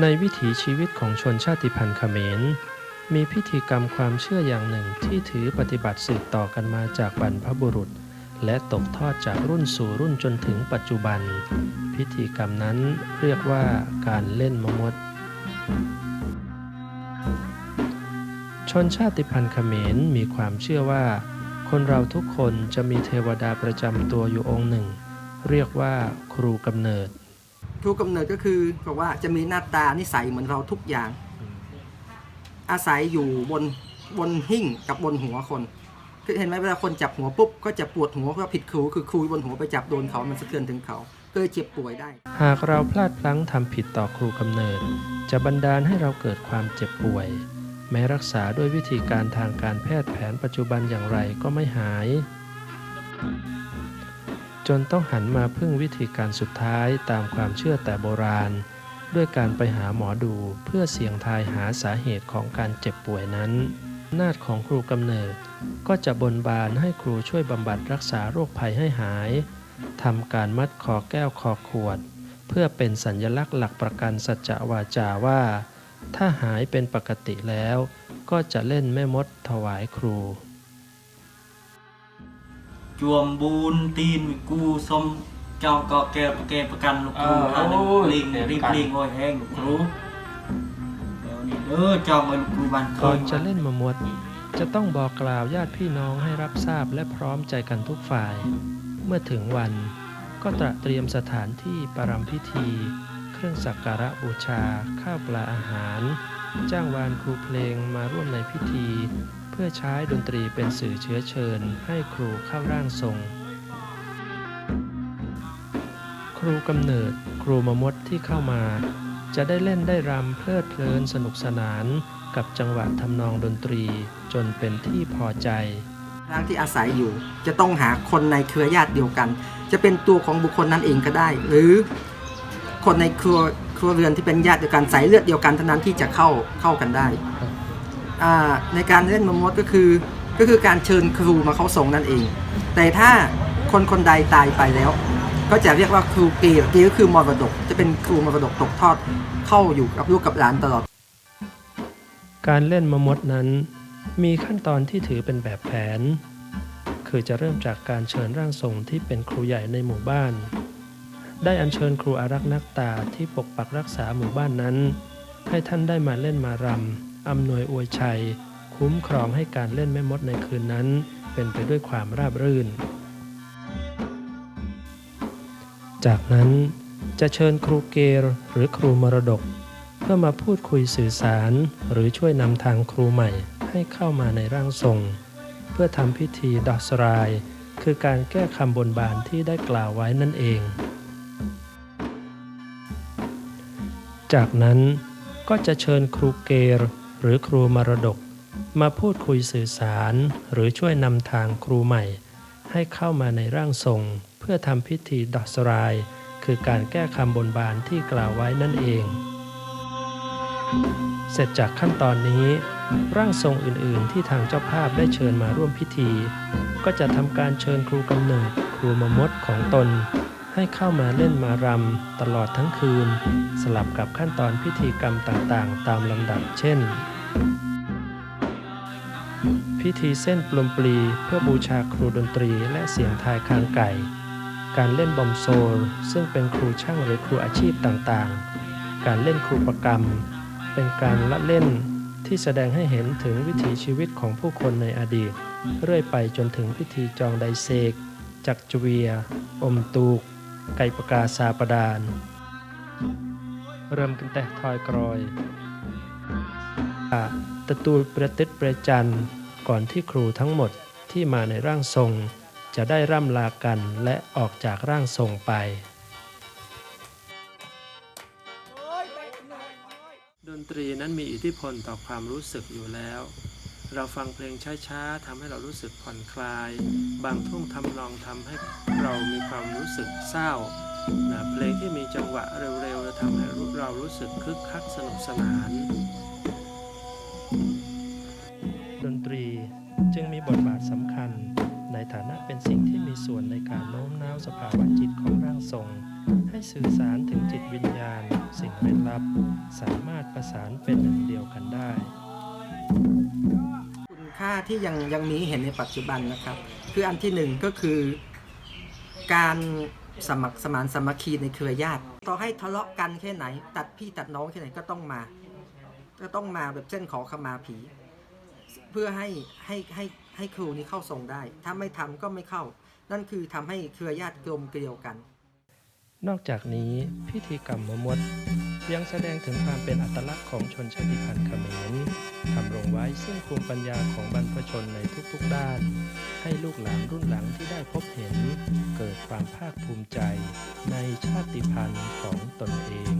ในวิถีชีวิตของชนชาติพันธุ์เขมร มีพิธีกรรมความเชื่ออย่างหนึ่งที่ถือปฏิบัติสืบต่อกันมาจากบรรพบุรุษ และตกทอดจากรุ่นสู่รุ่นจนถึงปัจจุบัน พิธีกรรมนั้นเรียกว่าการเล่นมมด ชนชาติพันธุ์เขมรมีความเชื่อว่า คนเราทุกคนจะมีเทวดาประจำตัวอยู่องค์หนึ่ง เรียกว่าครูกำเนิด ครูกำเนิดก็คือบอกว่าจะมีหน้าตานิสัยเหมือนเราทุกอย่าง อาศัยอยู่บนบนหิ้งกับบนหัวคน คือเห็นไหมเวลาคนจับหัวปุ๊บก็จะปวดหัวเพราะผิดครูคือครูบนหัวไปจับโดนเขามันสะเทือนถึงเขาก็เลยเจ็บป่วยได้ หากเราพลาดพลั้งทำผิดต่อครูกำเนิด จะบันดาลให้เราเกิดความเจ็บป่วย แม้รักษาด้วยวิธีการทางการแพทย์แผนปัจจุบันอย่างไรก็ไม่หาย จนต้องหันมาพึ่งวิธีการสุดท้ายตามความเชื่อแต่โบราณ ด้วยการไปหาหมอดูเพื่อเสี่ยงทายหาสาเหตุของการเจ็บป่วยนั้น นาจของครูกำเนิด ก็จะบนบานให้ครูช่วยบำบัดรักษาโรคภัยให้หายทำการมัดคอแก้วคอขวด เพื่อเป็นสัญลักษณ์หลักประกันสัจจวาจาว่า ถ้าหายเป็นปกติแล้ว ก็จะเล่นแม่มดถวายครู จวมบูนตีนกูสมเจ้าก็แกปแกประกันลูกครูทางหนึ่งลิงรีบเลียงโอ้ยแห้งลูกครูเดี๋ยวนี้เด้อเจ้ามาลูกครูบ้านก่อนจะเล่นมามวด จะต้องบอกกล่าวญาติพี่น้องให้รับทราบและพร้อมใจกันทุกฝ่าย เมื่อถึงวันก็ตระเตรียมสถานที่ปรรำพิธี เครื่องสักการะบูชา ข้าวปลาอาหาร จ้างวานครูเพลงมาร่วมในพิธี พื่อใช้ดนตรีเป็นสื่อเชื้อเชิญให้ครูเข้าร่างทรง ครูกำเนิดครูมมดที่เข้ามา จะได้เล่นได้รำเพลิดเพลินสนุกสนานกับจังหวะทำนองดนตรีจนเป็นที่พอใจทางที่อาศัยอยู่ จะต้องหาคนในเครือญาติเดียวกัน จะเป็นตัวของบุคคลนั้นเองก็ได้ หรือคนในครัวครัวเรือนที่เป็นญาติเดียวกันสายเลือดเดียวกันเท่านั้นที่จะเข้าเข้ากันได้ ในการเล่นมมดก็คือก็คือการเชิญครูมาเข้าทรงนั่นเอง แต่ถ้าคนคนใดตายไปแล้ว ก็จะเรียกว่าครูเกย์เกย์ก็คือมรดก จะเป็นครูมรดกตกทอดเข้าอยู่กับลูกกับหลานตลอด การเล่นมมดนั้น มีขั้นตอนที่ถือเป็นแบบแผน คือจะเริ่มจากการเชิญร่างทรงที่เป็นครูใหญ่ในหมู่บ้าน ได้อัญเชิญครูอารักษ์นักตาที่ปกปักรักษาหมู่บ้านนั้น ให้ท่านได้มาเล่นมารำ อำนวยอวยชัย คุ้มครองให้การเล่นแม่มดในคืนนั้น เป็นไปด้วยความราบรื่น จากนั้นจะเชิญครูเกรหรือครูมรดก เพื่อมาพูดคุยสื่อสารหรือช่วยนำทางครูใหม่ให้เข้ามาในร่างทรง เพื่อทำพิธีดอกสราย คือการแก้คำบนบานที่ได้กล่าวไว้นั่นเอง จากนั้นก็จะเชิญครูเกร หรือครูมรดก มาพูดคุยสื่อสารหรือช่วยนำทางครูใหม่ ให้เข้ามาในร่างทรง เพื่อทำพิธีดอสราย คือการแก้คำบนบานที่กล่าวไว้นั่นเอง เสร็จจากขั้นตอนนี้ ร่างทรงอื่น ๆ ที่ทางเจ้าภาพได้เชิญมาร่วมพิธี ก็จะทำการเชิญครูกำเนิดครูมมดของตน ให้เข้ามาเล่นมารำตลอดทั้งคืน สลับกับขั้นตอนพิธีกรรมต่างๆ ตามลำดับเช่น พิธีเส้นปลมปลีเพื่อบูชาครูดนตรีและเสียงทายคางไก่ การเล่นบอมโซล ซึ่งเป็นครูช่างหรือครูอาชีพต่างๆ การเล่นครูประกรรม เป็นการละเล่นที่แสดงให้เห็นถึงวิถีชีวิตของผู้คนในอดีต เรื่อยไปจนถึงพิธีจองไดเซก จักจเวีย อมตูก ไก่ประกาศาประดาน เริ่มกันแต่ทอยกรอยตะตูลประติดประจันก่อนที่ครูทั้งหมดที่มาในร่างทรง จะได้ร่ำลากันและออกจากร่างทรงไปดนตรีนั้นมีอิทธิพลต่อความรู้สึกอยู่แล้ว เราฟังเพลงช้าๆทำให้เรารู้สึกผ่อนคลาย บางท่วงทำนองทำให้เรามีความรู้สึกเศร้านะเพลงที่มีจังหวะเร็วๆจะทำให้เรารู้สึกคึกคักสนุกสนาน ดนตรีจึงมีบทบาทสำคัญ ในฐานะเป็นสิ่งที่มีส่วนในการโน้มน้าวสภาวะจิตของร่างทรง ให้สื่อสารถึงจิตวิญญาณ สิ่งเร้นลับ สามารถประสานเป็นหนึ่งเดียวกันได้ ค่าที่ยังยังมีเห็นในปัจจุบันนะครับ คืออันที่หนึ่งก็คือการสมัครสมานสมัคคีในเครือญาติต่อให้ทะเลาะกันแค่ไหน ตัดพี่ตัดน้องแค่ไหนก็ต้องมา ก็ต้องมาแบบเส้นขอขมาผี เพื่อให้ให้ให้ให้ครูนี้เข้าทรงได้ ถ้าไม่ทำก็ไม่เข้า นั่นคือทำให้เครือญาติกลมเกลียวกัน นอกจากนี้พิธีกรรมมมด ยังแสดงถึงความเป็นอัตลักษณ์ของชนชาติพันธุ์เขมรทำรงไว้ซึ่งภูมิปัญญาของบรรพชนในทุกๆด้าน ให้ลูกหลานรุ่นหลังที่ได้พบเห็น เกิดความภาคภูมิใจในชาติพันธุ์ของตนเอง